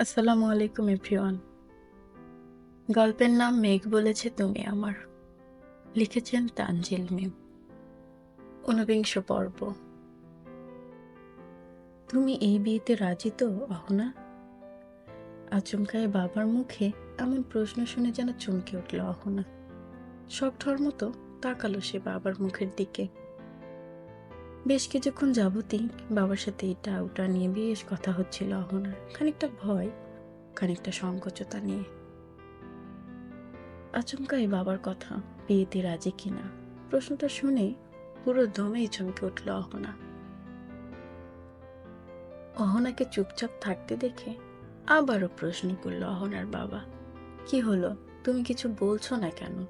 আসসালামু আলাইকুম, এভরিওয়ান। গল্পের নাম মেঘ বলেছে তুমি আমার। লিখেছেন তানজিল মিম। ঊনবিংশ পর্ব। তুমি এই বিয়েতে রাজি তো, অহনা? আচমকায় বাবার মুখে এমন প্রশ্ন শুনে যেন চমকে উঠল অহনা। সব মতো তাকালো সে বাবার মুখের দিকে। বেশ কিছুক্ষণ যাবতই বাবার সাথে এটা ওটা নিয়ে বেশ কথা হচ্ছিল অহনার। খানিকটা ভয়, খানিকটা সংকোচতা নিয়ে। আচমকাই বাবার কথা বিয়েতে রাজি কিনা? প্রশ্নটা শুনে পুরো দমেই চমকে উঠল অহনা। অহনাকে চুপচাপ থাকতে দেখে আবারও প্রশ্ন করল অহনার বাবা, কি হলো? তুমি কিছু বলছো না কেন?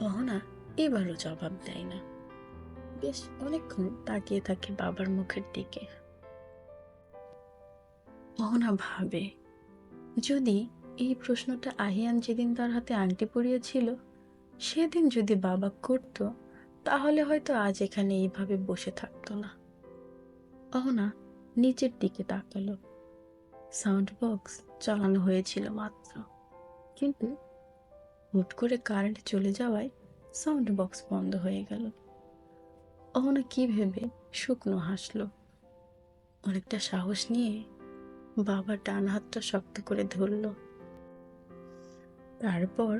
অহনা এবারও জবাব দেয় না। বেশ অনেকক্ষণ তাকিয়ে থাকে বাবার মুখের দিকে। অহনা ভাবে যদি এই প্রশ্নটা আহিয়ান যেদিন তার হাতে আংটি পরিয়েছিল, সেদিন যদি বাবা করত, তাহলে হয়তো আজ এখানে এইভাবে বসে থাকতো না। অহনা নিচের দিকে তাকালো। সাউন্ড বক্স চালানো হয়েছিল মাত্র। কিন্তু হুট করে কারেন্ট চলে যাওয়ায় সাউন্ড বক্স বন্ধ হয়ে গেল। অহনা কি ভেবে শুকনো হাসলো? অনেকটা সাহস নিয়ে বাবার ডান হাতটা শক্ত করে ধরল। তারপর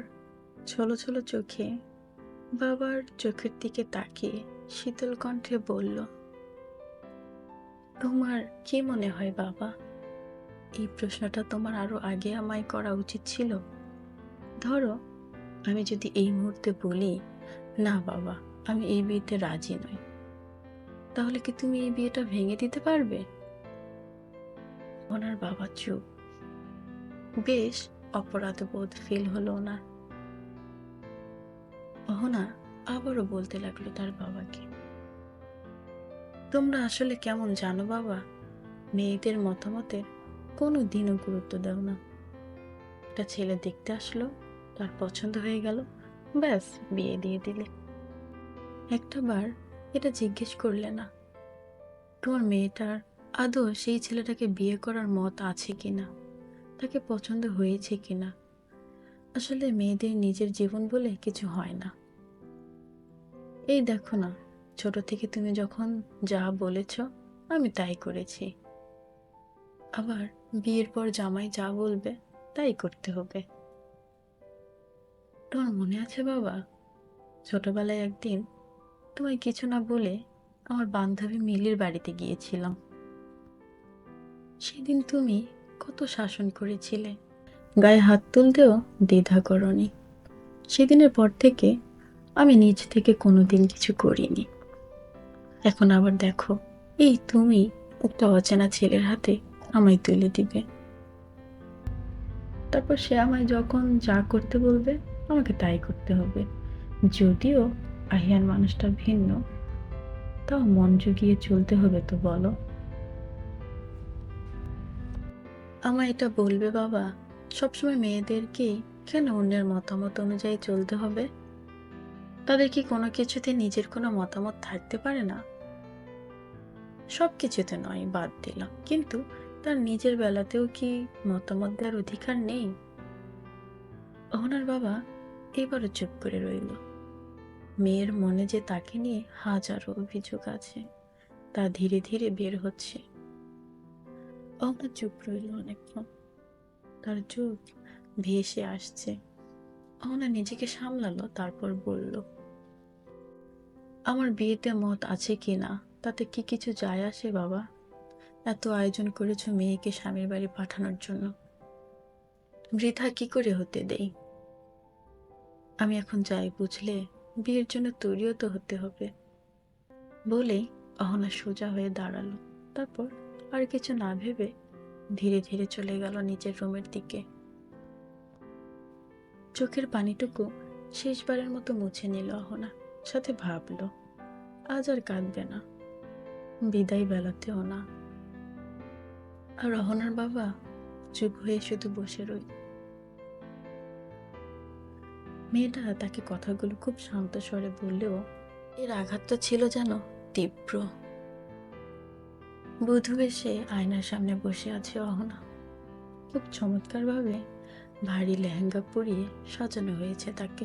ছলো ছলো চোখে বাবার চোখের দিকে তাকিয়ে শীতল কণ্ঠে বলল, তোমার কি মনে হয় বাবা? এই প্রশ্নটা তোমার আরও আগে আমায় করা উচিত ছিল। ধরো, আমি যদি এই মুহূর্তে বলি, না বাবা, আমি এই বিয়েতে রাজি নই। তাহলে কি তুমি এই বিয়েটা ভেঙে দিতে পারবে? ওনার বাবা চুপ। বেশ অপরাধ বোধ ফিল হলো ওনার। অহনা আবারও বলতে লাগল তার বাবাকে। তোমরা আসলে কেমন জানো বাবা? মেয়েদের মতামতের কোনো দিনও গুরুত্ব দাও না। একটা ছেলে দেখতে আসলো, তার পছন্দ হয়ে গেল, ব্যাস, বিয়ে দিয়ে দিলে। একটা বার এটা জিজ্ঞেস করলে না। তোমার মেয়েটার আদৌ সেই ছেলেটাকে বিয়ে করার মত আছে কি না তাকে পছন্দ হয়েছে কি না আসলে মেয়েদের নিজের জীবন বলে কিছু হয় না। এই দেখো না, ছোট থেকে তুমি যখন যা বলেছ, আমি তাই করেছি। আবার বিয়ের পর জামাই যা বলবে, তাই করতে হবে। তোমার মনে আছে বাবা? ছোটবেলায় একদিন তোমায় কিছু না বলে আমার বান্ধবী মিলির বাড়িতে গিয়েছিলাম। সেদিন তুমি কত শাসন করেছিলে। গায়ে হাত তুলতেও দ্বিধা করনি। সেদিনের পর থেকে আমি নিজ থেকে কোনোদিন কিছু করিনি। এখন আবার দেখো, এই তুমি একটা অচেনা ছেলের হাতে আমায় তুলে দিবে। তারপর সে আমায় যখন যা করতে বলবে, আমাকে তাই করতে হবে। যদিও আহিয়ান মানুষটা ভিন্ন। তাও মন জুগিয়ে চলতে হবে তো, বলো। আমায় এটা বলবে বাবা, সবসময় মেয়েদেরকে কেন অন্যের মতামত অনুযায়ী চলতে হবে? তাদের কি কোনো কিছুতে নিজের কোনো মতামত থাকতে পারে না? সব কিছুতে নয়, বাদ দিলাম। কিন্তু তার নিজের বেলাতেও কি মতামত দেওয়ার অধিকার নেই? ওনার বাবা এবারও চুপ করে রইল। মেয়ের মনে যে তাকে নিয়ে হাজারো অভিযোগ আছে, তা ধীরে ধীরে বের হচ্ছে। অহনা চুপ রইল অনেকক্ষণ। তার চোখ ভেসে আসছে। অহনা নিজেকে সামলালো, তারপর বলল, আমার বিয়েতে মত আছে কি না? তাতে কি কিছু যায় আসে বাবা? এত আয়োজন করেছ মেয়েকে স্বামীর বাড়ি পাঠানোর জন্য। বৃথা কি করে হতে দেই? আমি এখন যাই, বুঝলে? বিয়ের জন্য তৈরিও তো হতে হবে। বলেই অহনা সোজা হয়ে দাঁড়াল। তারপর আর কিছু না ভেবে ধীরে ধীরে চলে গেল নিজের রুমের দিকে। চোখের পানিটুকু শেষবারের মতো মুছে নিল অহনা। সাথে ভাবলো, আজ আর কাঁদবে না। বিদায় বেলাতেও না। আর অহনার বাবা চুপ হয়ে শুধু বসে রইল। মেয়েটা তাকে কথাগুলো খুব শান্ত স্বরে বললেও এর আঘাতটা ছিল যেন তীব্র। বধূ এসে আয়নার সামনে বসে আছে অহনা। খুব চমৎকারভাবে ভারী লেহেঙ্গা পরিয়ে সাজানো হয়েছে তাকে।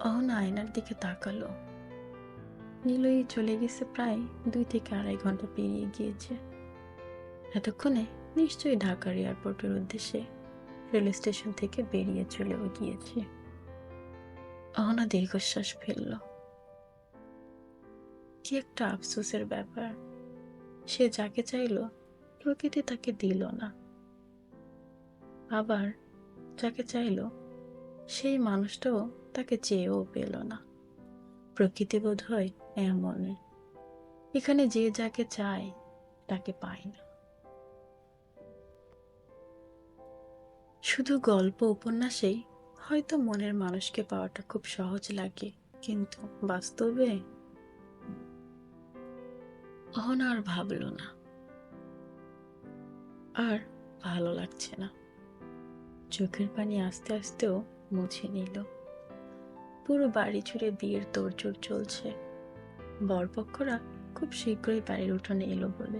অহনা আয়নার দিকে তাকালো। নীলই চলে গেছে প্রায় দুই থেকে আড়াই ঘণ্টা পেরিয়ে গিয়েছে। এতক্ষণে নিশ্চয়ই ঢাকার এয়ারপোর্টের উদ্দেশ্যে রেল স্টেশন থেকে বেরিয়ে চলেও গিয়েছে। অহনা দীর্ঘশ্বাস ফেলল। কি একটা আফসোসের ব্যাপার। সে যাকে চাইলো, প্রকৃতি তাকে দিল না। আবার যাকে চাইলো, সেই মানুষটাও তাকে চেয়েও পেল না। প্রকৃতি বোধ হয় এমন এখানে যে যাকে চায়, তাকে পায় না। শুধু গল্প, উপন্যাসেই হয়তো মনের মানুষকে পাওয়াটা খুব সহজ লাগে, কিন্তু বাস্তবে অহনা আর ভাবল না। আর ভালো লাগছে না। চোখের পানি আস্তে আস্তেও মুছে নিল। পুরো বাড়ি জুড়ে বিয়ের তোড়জোড় চলছে। বরপক্ষরা খুব শীঘ্রই বাড়ির উঠোনে এলো বলে।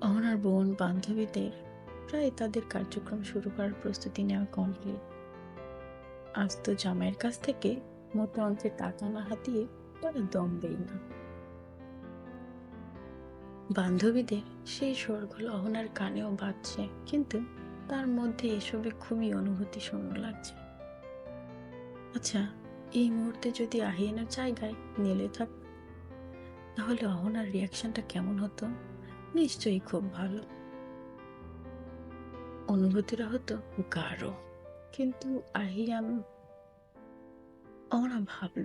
অহনার বোন, বান্ধবীদের প্রায় তাদের কার্যক্রম শুরু করার প্রস্তুতি নেওয়া কমপ্লিট আজ তো জামাইয়ের কাছ থেকে মোটা অঙ্কের টাকা না হাতিয়ে তারা দমবেই না। বান্ধবীদের সেই স্বরগুলো অহনার কানেও বাজছে, কিন্তু তার মধ্যে এসবে খুবই অনুভূতি শূন্য লাগছে। আচ্ছা এই মুহূর্তে যদি আহিয়ানের জায়গায় নেলে থাক, তাহলে অহনার রিয়াকশনটা কেমন হতো? নিশ্চয়ই খুব ভালো। অনুভূতিটা হতো গাঢ়। কিন্তু আহিয়ান অহনা ভাবল,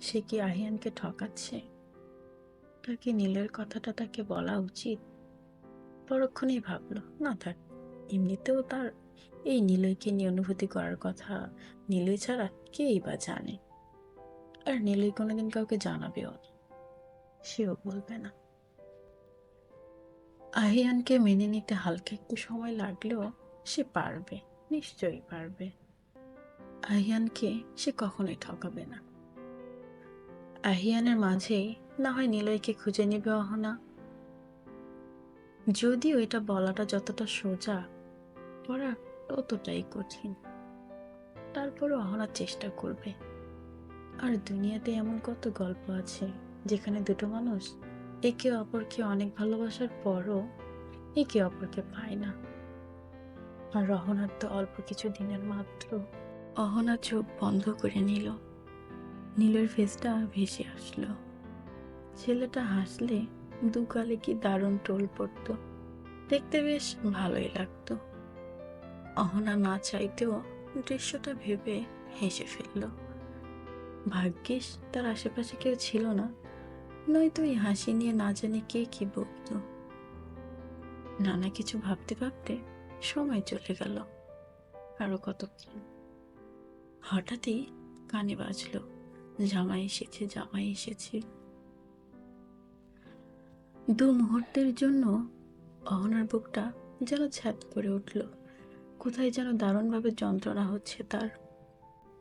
সে কি আহিয়ানকে ঠকাচ্ছে? তার কি নীলের কথাটা তাকে বলা উচিত? পরক্ষণেই ভাবলো, না থাক, এমনিতেও তার এই নীলয়কে নিয়ে অনুভূতি করার কথা নীলয় ছাড়া কেই বা জানে? আর নীলয় কোনোদিন কাউকে জানাবেও না। সেও বলবে না। আহিয়ানকে মেনে নিতে হালকা একটু সময় লাগলেও সে পারবে, নিশ্চয়ই পারবে। আহিয়ানকে সে কখনোই ঠকাবে না। আহিয়ানের মাঝেই না হয় নিলয়কে খুঁজে নেবে অহনা। যদিও এটা বলাটা যতটা সোজা, পড়া ততটাই কঠিন। তারপরে অহনা চেষ্টা করবে। আর দুনিয়াতে এমন কত গল্প আছে যেখানে দুটো মানুষ একে অপরকে অনেক ভালোবাসার পরও একে অপরকে পায় না। আর রহনার তো অল্প কিছু দিনের মাত্র। অহনা চোখ বন্ধ করে নিল। নীলের ফেসটা ভেসে আসলো। ছেলেটা হাসলে দুকালে কি দারুণ টোল পড়তো। দেখতে বেশ ভালোই লাগতো। অহনা না চাইতেও দৃশ্যটা ভেবে হেসে ফেলল। ভাগ্যিস তার আশেপাশে কেউ ছিল না। নয়তো এই হাসি নিয়ে না জানি কে কি বকত নানা কিছু ভাবতে ভাবতে সময় চলে গেল। আরও কতক্ষণ? হঠাৎই কানে বাজলো, জামাই এসেছে জামাই এসেছে। দু মুহূর্তের জন্য অহনার বুকটা যেন ছ্যাদ করে উঠল। কোথায় যেন দারুণভাবে যন্ত্রণা হচ্ছে তার।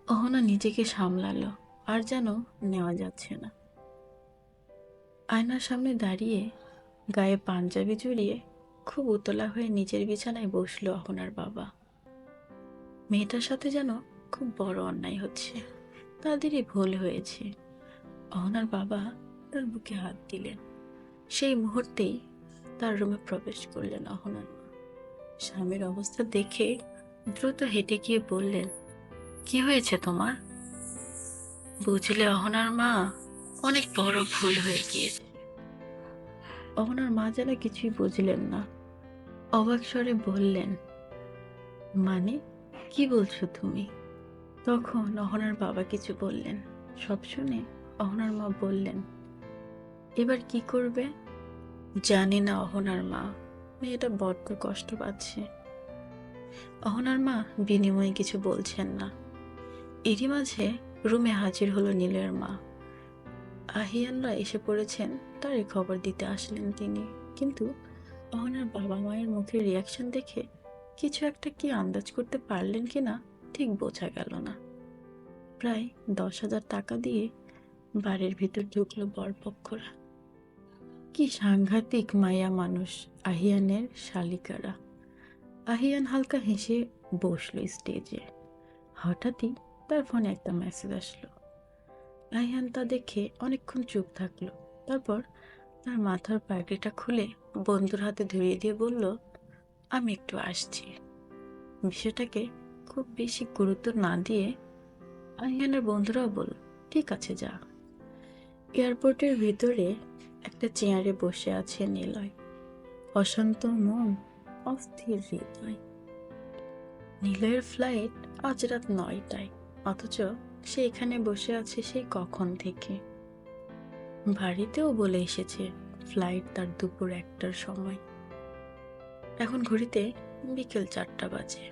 অহনা নিজেকে সামলালো, আর যেন নেওয়া যাচ্ছে না। আয়নার সামনে দাঁড়িয়ে গায়ে পাঞ্জাবি জড়িয়ে খুব উতলা হয়ে নিজের বিছানায় বসল অহনার বাবা। মেয়েটার সাথে যেন খুব বড় অন্যায় হচ্ছে তাদেরই ভুল হয়েছে। অহনার বাবা তার বুকে হাত দিলেন। সেই মুহূর্তেই তার রুমে প্রবেশ করলেন অহনার মা। স্বামীর অবস্থা দেখে দ্রুত হেঁটে গিয়ে বললেন, কি হয়েছে তোমার? বুঝলে অহনার মা অনেক বড় ভুল হয়ে গিয়েছে। অহনার মা যেন কিছুই বুঝলেন না। অবাক স্বরে বললেন মানে কি বলছো তুমি? তখন অহনার বাবা কিছু বললেন। সব শুনে অহনার মা বললেন, এবার কি করবে? জানি না অহনার মা, মেয়েটা বড্ড কষ্ট পাচ্ছে। অহনার মা বিনিময়ে কিছু বলছেন না। এরই মাঝে রুমে হাজির হলো নীলের মা। আহিয়ানরা এসে পড়েছেন, তারই খবর দিতে আসলেন তিনি। কিন্তু অহনার বাবা মায়ের মুখের রিয়াকশন দেখে কিছু একটা কি আন্দাজ করতে পারলেন কি না ঠিক বোঝা গেল না। প্রায় দশ হাজার টাকা দিয়ে বাড়ির ভিতর ঢুকলো বরপক্ষরা। কি সাংঘাতিক মায়া মানুষ আহিয়ানের শালিকারা। আহিয়ান হালকা হেসে বসল স্টেজে হঠাৎই তার ফোনে একটা মেসেজ আসলো। আহিয়ান তা দেখে অনেকক্ষণ চুপ থাকল। তারপর তার মাথার পাগড়িটা খুলে বন্ধুর হাতে ধরিয়ে দিয়ে বলল, আমি একটু আসছি। বিষয়টাকে খুব বেশি গুরুত্ব না দিয়ে আহিয়ানের বন্ধুরাও বলল, ঠিক আছে, যা। এয়ারপোর্টের ভিতরে একটা চেয়ারে বসে আছে নিলয়। অশান্ত মন, অস্থির হৃদয়। নিলয়ের ফ্লাইট আজ রাত নয়টায়, অথচ সে এখানে বসে আছে সেই কখন থেকে? বাড়িতেও বলে এসেছে ফ্লাইট তার দুপুর একটার সময়। এখন ঘড়িতে বিকেল চারটা বাজে।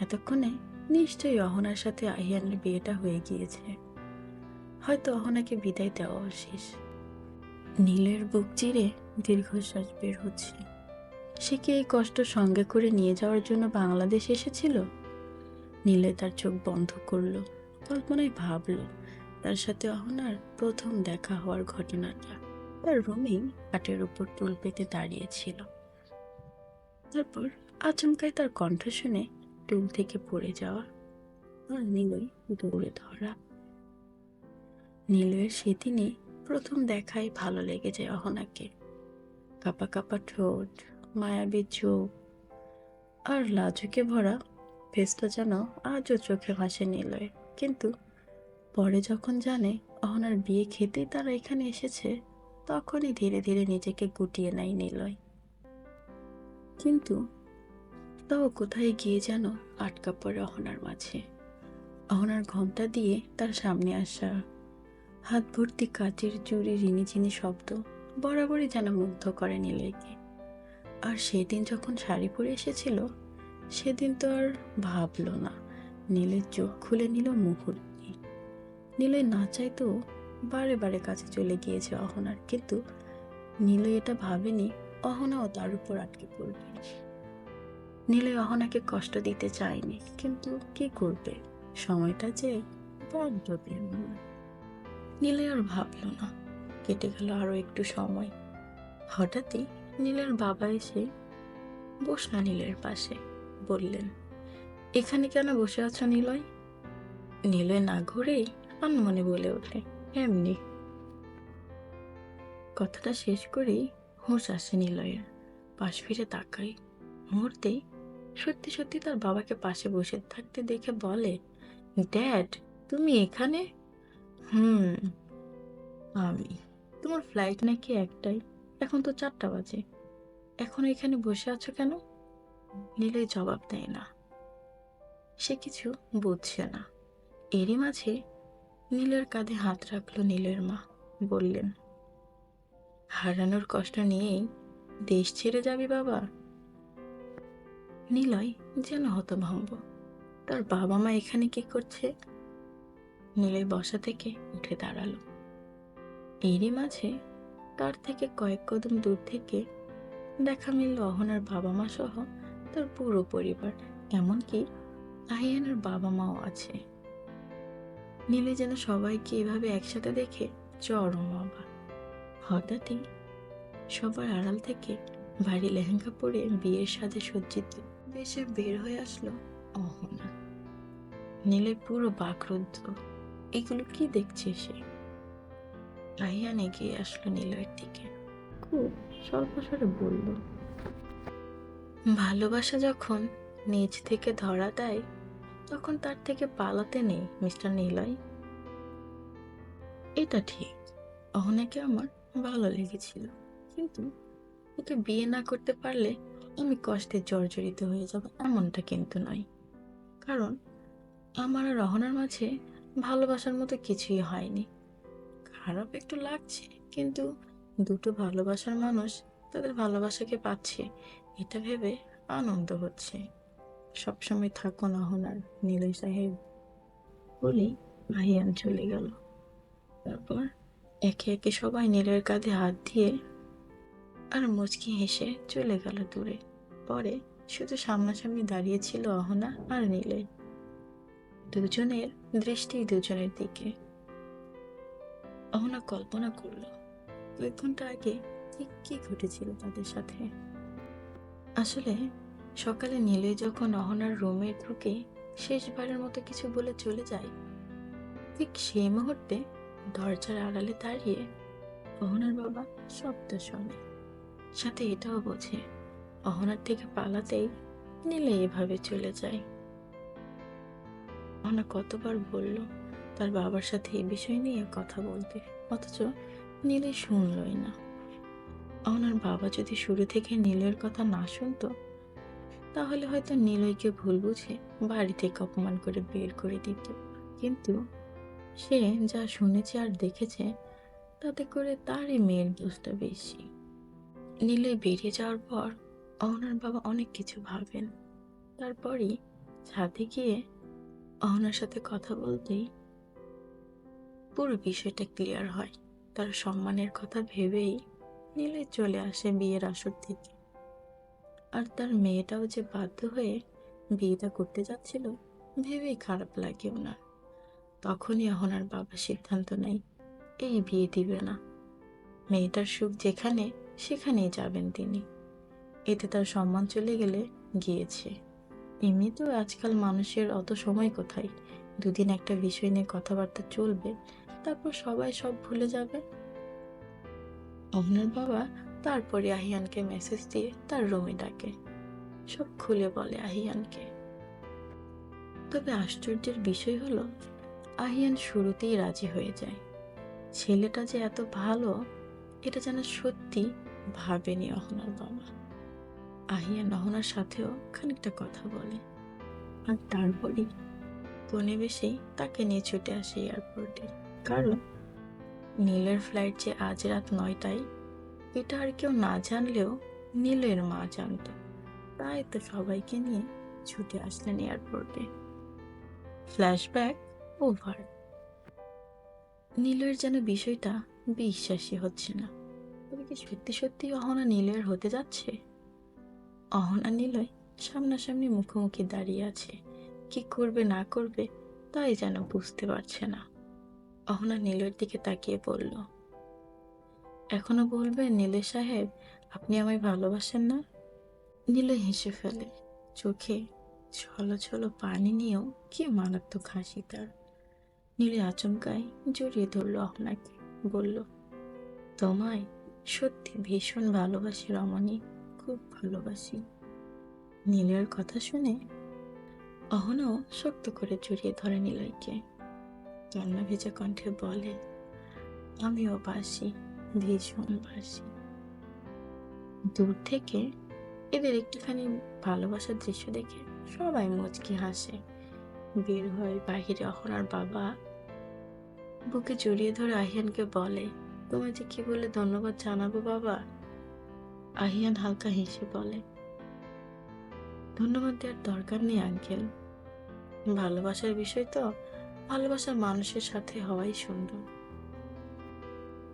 এতক্ষণে নিশ্চয়ই অহনার সাথে আহিয়ানের বিয়েটা হয়ে গিয়েছে। হয়তো অহনাকে বিদায় দেওয়া শেষ। নীলের বুক চিরে দীর্ঘশ্বাস বের হচ্ছে। সে কি এই কষ্ট সঙ্গে করে নিয়ে যাওয়ার জন্য বাংলাদেশ এসেছিল? নীলে তার চোখ বন্ধ করল। কল্পনায় ভাবলো, তার সাথে অহনার প্রথম দেখা হওয়ার ঘটনাটা। তার রুমেই কাঠের উপর টুল পেতে দাঁড়িয়েছিল তারপর আচমকায় তার কণ্ঠ শুনে টুল থেকে পড়ে যাওয়া আর নীলই দৌড়ে ধরা। নীলয়ের সেদিনে প্রথম দেখাই ভালো লেগে যায় অহনাকে। কাপা কাপা ঠোঁট, মায়াবী চোখ আর লাজুকে ভরা ফেসটা যেন আজও চোখে ভাসে নিলয় কিন্তু পরে যখন জানে অহনার বিয়ে খেতেই তারা এখানে এসেছে, তখনই ধীরে ধীরে নিজেকে গুটিয়ে নেয় নিলয়। কিন্তু তাও কোথায় গিয়ে যেন আটকা পড়ে অহনার মাঝে। অহনার ঘণ্টা দিয়ে তার সামনে আসা, হাত ভর্তি কাচের চুরি রিনিঝিনি শব্দ বরাবরই যেন মুগ্ধ করে নিলয়কে। আর সেদিন যখন শাড়ি পরে এসেছিল, সেদিন তো আর ভাবলো না। নীলের চোখ খুলে নিল মুহূর্তে নীলয় না চাইতেও বারে বারে কাছে চলে গিয়েছে অহনার, কিন্তু নীলয় এটা ভাবেনি অহনাও তার উপর আটকে পড়বে। নীলয় অহনাকে কষ্ট দিতে চায়নি, কিন্তু কি করবে? সময়টা যে বড্ড বেমানান। নীলয় আর ভাবলো না, কেটে গেল আরও একটু সময়। হঠাৎই নীলের বাবা এসে বসল নীলের পাশে, বললেন এখানে কেন বসে আছো নিলয়? নিলয় না ঘুরেই আনমনে বলে ওঠে, এমনি। কথাটা শেষ করেই হুঁশ আসে নিলয়ের, পাশ ফিরে তাকাই মুহূর্তেই সত্যি সত্যি তার বাবাকে পাশে বসে থাকতে দেখে বলে, ড্যাড, তুমি এখানে? হুম, আমি। তোমার ফ্লাইট নাকি একটাই? এখন তো চারটা বাজে। এখন এখানে বসে আছো কেন? নীলয় জবাব দেয় না। সে কিছু বুঝছে না। এরই মাঝে নীলের কাঁধে হাত রাখল নীলের মা, বললেন, হারানোর কষ্ট নিয়েই দেশ ছেড়ে যাবি বাবা। নীলয় যেন হতভম্ব, তার বাবা মা এখানে কি করছে? নীলয় বসা থেকে উঠে দাঁড়াল। এরই মাঝে তার থেকে কয়েক কদম দূর থেকে দেখা মিলল অহনার বাবা মা সহ তার পুরো পরিবার, এমনকি আহিয়ানের বাবা মাও আছে। নীলে যেন সবাইকে এভাবে একসাথে দেখে চরম অবাক। হঠাৎই সবার আড়াল থেকে ভারী লেহেঙ্গা পরে বিয়ের সাজে সজ্জিত বেশে বের হয়ে আসলো অহনা। নীলে পুরো বাকরুদ্ধ। এগুলো কি দেখছে সে? আহিয়ান এগিয়ে আসলো নীলয়ের দিকে। খুব স্বল্প স্বরে বলল, ভালোবাসা যখন নিজ থেকে ধরা দেয় তখন তার থেকে পালাতে নেই, মিস্টার নিলয়। এটা ঠিক, অহনাকে আমার ভালো লেগেছিল, কিন্তু ওকে বিয়ে না করতে পারলে আমি কষ্টে জর্জরিত হয়ে যাব এমনটা কিন্তু নয়। কারণ আমার আর অহনার মাঝে ভালোবাসার মতো কিছুই হয়নি। খারাপ একটু লাগছে, কিন্তু দুটো ভালোবাসার মানুষ তাদের ভালোবাসাকে পাচ্ছে, এটা ভেবে আনন্দ হচ্ছে। সবসময় থাকো না হনার নীলয় সাহেব। বলেই ভাইয়ান চলে গেল। তারপর একে একে সবাই নীলের কাঁধে হাত দিয়ে আর মুচকি হেসে চলে গেল দূরে। পরে শুধু সামনাসামনি দাঁড়িয়ে ছিল অহনা আর নীলে দুজনের দৃষ্টি দুজনের দিকে। অহনা কল্পনা করল কয়েক ঘণ্টা আগে ঠিক কি ঘটেছিল তাদের সাথে? আসলে সকালে নীলে যখন অহনার রুমে ঢুকে শেষবারের মতো কিছু বলে চলে যায়, ঠিক সেই মুহূর্তে দরজার আড়ালে দাঁড়িয়ে অহনার বাবা শব্দ শোনে। সাথে এটাও বোঝে অহনার থেকে পালাতেই নীলে এভাবে চলে যায়। অহনা কতবার বলল, তার বাবার সাথে এই বিষয় নিয়ে কথা বলতে, অথচ নীলে শুনলই না। অহনার বাবা যদি শুরু থেকে নীলের কথা না শুনতো তাহলে হয়তো নীলয়কে ভুল বুঝে বাড়ি থেকে অপমান করে বের করে দিত। কিন্তু সে যা শুনেছে আর দেখেছে, তাতে করে তারই মেয়ের দোষটা বেশি। নীলয় বেরিয়ে যাওয়ার পর অহনার বাবা অনেক কিছু ভাবেন। তারপরই ছাদে গিয়ে অহনার সাথে কথা বলতেই পুরো বিষয়টা ক্লিয়ার হয়। তার সম্মানের কথা ভেবেই নীলয় চলে আসে বিয়ের আসর থেকে আর তার মেয়েটাও যে বাধ্য হয়ে বিয়েটা করতে যাচ্ছিল, ভেবেই খারাপ লাগে ওনার। তখনই অহনার বাবা সিদ্ধান্ত নেয়, এই বিয়ে দিবে না। মেয়েটার সুখ যেখানে, সেখানেই যাবেন তিনি। এতে তার সম্মান চলে গেলে গিয়েছে। এমনিতেও আজকাল মানুষের অত সময় কোথায়? দুদিন একটা বিষয় নিয়ে কথাবার্তা চলবে, তারপর সবাই সব ভুলে যাবে। অহনার বাবা তারপরে আহিয়ানকে মেসেজ দিয়ে তার রুমে ডাকে। সব খুলে বলে আহিয়ানকে। তবে আশ্চর্যের বিষয় হলো, আহিয়ান শুরুতেই রাজি হয়ে যায়। ছেলেটা যে এত ভালো, এটা যেন সত্যি ভাবেনি অহনার বাবা। আহিয়ান অহনার সাথেও খানিকটা কথা বলে। আর তারপরেই কোণে বেশি তাকে নিয়ে ছুটে আসে এয়ারপোর্টে কারণ নীলের ফ্লাইট যে আজ রাত নয়টায় এটা আর কেউ না জানলেও নীলের মা জানত। তাই তো সবাইকে নিয়ে ছুটে আসলেন এয়ারপোর্টে ফ্ল্যাশব্যাক ওভার নীলের যেন বিষয়টা বিশ্বাসই হচ্ছে না। তবে কি সত্যি সত্যি অহনা নীলের হতে যাচ্ছে? অহনা নীলয় সামনাসামনি মুখোমুখি দাঁড়িয়ে আছে। কি করবে না করবে তাই যেন বুঝতে পারছে না। অহনা নীলের দিকে তাকিয়ে বলল এখনও বলবেন নীলে সাহেব, আপনি আমায় ভালোবাসেন না? নীলে হেসে ফেলে। চোখে ছলো ছলো পানি নিয়েও কি মারাত্মক হাসি তার। নীলে আচমকায় জড়িয়ে ধরল অহনাকে, বলল, তোমায় সত্যি ভীষণ ভালোবাসি রমণী, খুব ভালোবাসি। নীলের কথা শুনে অহনাও শক্ত করে জড়িয়ে ধরে নিলয়কে কান্না ভেজা কণ্ঠে বলে, আমিও বাসি। ভীষণ বাসি। দূর থেকে এদের একটুখানি ভালোবাসার দৃশ্য দেখে সবাই মুচকি হাসে। বের হয় বাহিরে অহনার বাবা। বুকে জড়িয়ে ধরে আহিয়ানকে বলে, তোমায় যে কি বলে ধন্যবাদ জানাব বাবা? আহিয়ান হালকা হেসে বলে, ধন্যবাদ দেওয়ার দরকার নেই, আঙ্কেল। ভালোবাসার বিষয় তো ভালোবাসার মানুষের সাথে হওয়াই সুন্দর।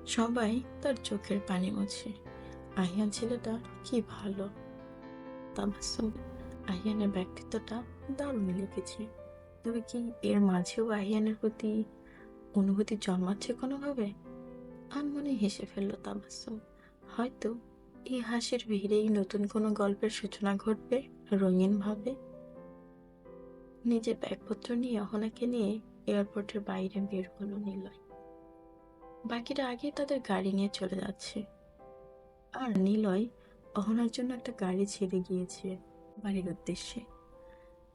সবাই তার চোখের পানি মোছে। আহিয়ান ছেলেটা কি ভালো। তাবাসুম আহিয়ানের ব্যক্তিত্বটা দারুণ লেগেছে তবে কি এর মাঝেও আহিয়ানের প্রতি অনুভূতি জন্মাচ্ছে কোনোভাবে? আনমনে হেসে ফেলল তাবাসুম হয়তো এই হাসির ভিড়েই নতুন কোনো গল্পের সূচনা ঘটবে রঙিনভাবে নিজের ব্যাগপত্র নিয়ে অহনাকে নিয়ে এয়ারপোর্টের বাইরে বের হলো নিলয়। বাকিরা আগেই তাদের গাড়ি নিয়ে চলে যাচ্ছে। আর নিলয় অহনার জন্য একটা গাড়ি ছেড়ে গিয়েছে বাড়ির উদ্দেশ্যে।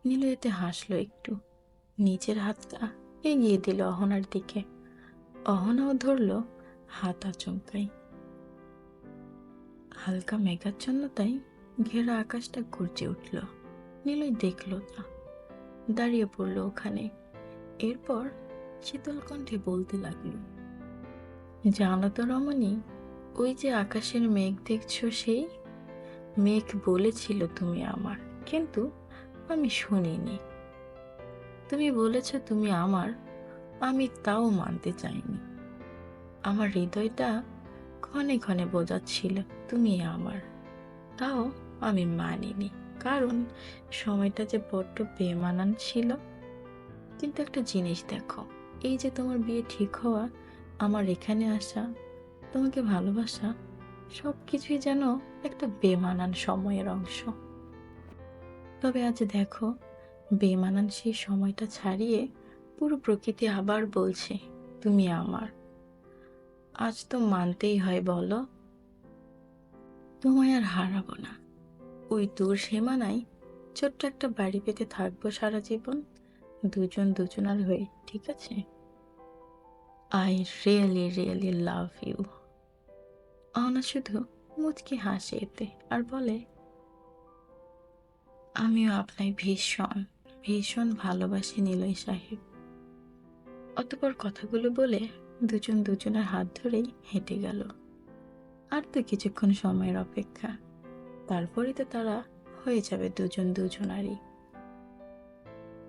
নিলয় এতে হাসলো একটু। নিজের হাতটা এগিয়ে দিল অহনার দিকে। অহনাও ধরলো হাত আচমকাই হালকা মেঘাচ্ছন্নতায় ঘেরা আকাশটা গর্জে উঠল। নিলয় দেখল তা। দাঁড়িয়ে পড়ল ওখানে। এরপর শীতল কণ্ঠে বলতে লাগল জানো তো রমণী, ওই যে আকাশের মেঘ দেখছ সেই? মেঘ বলেছিল তুমি আমার, কিন্তু আমি শুনিনি। তুমি বলেছ তুমি আমার, আমি তাও মানতে চাইনি। আমার হৃদয়টা ক্ষণে ক্ষণে বোঝাচ্ছিল, তুমি আমার। তাও আমি মানিনি, কারণ সময়টা যে বড্ড বেমানান ছিল। কিন্তু একটা জিনিস দেখো, এই যে তোমার বিয়ে ঠিক হওয়া আমার এখানে আসা, তোমাকে ভালোবাসা সব কিছুই যেন একটা বেমানান সময়ের অংশ। তবে আজ দেখো, বেমানান সেই সময়টা ছাড়িয়ে পুরো প্রকৃতি আবার বলছে, তুমি আমার। আজ তো মানতেই হয় বলো, তোমায় আর হারাবো না। ওই দূর সীমানায় ছোট্ট একটা বাড়ি পেতে থাকব সারা জীবন, দুজন দুজনার হয়ে, ঠিক আছে? I really really love you অনা শুধু মুচকি হাসে এতে আর বলে, আমিও আপনায় ভীষণ ভীষণ ভালোবাসি নিলয় সাহেব। অতপর কথাগুলো বলে দুজন দুজনের হাত ধরেই হেঁটে গেল। আর তো কিছুক্ষণ সময়ের অপেক্ষা। তারপরেই তো তারা হয়ে যাবে দুজন দুজনারই।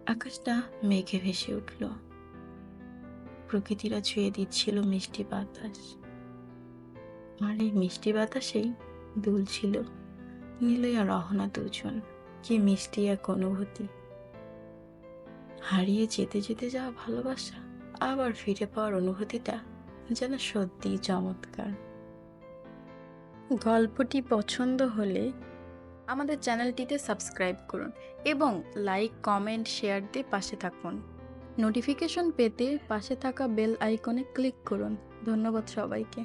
আকাশটা মেঘে ভেসে উঠল। প্রকৃতিরা ছুঁয়ে দিচ্ছিল মিষ্টি বাতাস। আর এই মিষ্টি বাতাসেই দুলছিল নীলয় রহনা দুজন, কি মিষ্টি এক অনুভূতি। হারিয়ে যেতে যেতে যাওয়া ভালোবাসা, আবার ফিরে পাওয়ার অনুভূতিটা যেন সত্যিই চমৎকার। গল্পটি পছন্দ হলে আমাদের চ্যানেলটিতে সাবস্ক্রাইব করুন এবং লাইক, কমেন্ট, শেয়ার দিয়ে পাশে থাকুন। নোটিফিকেশন পেতে পাশে থাকা বেল আইকনে ক্লিক করুন। ধন্যবাদ সবাইকে।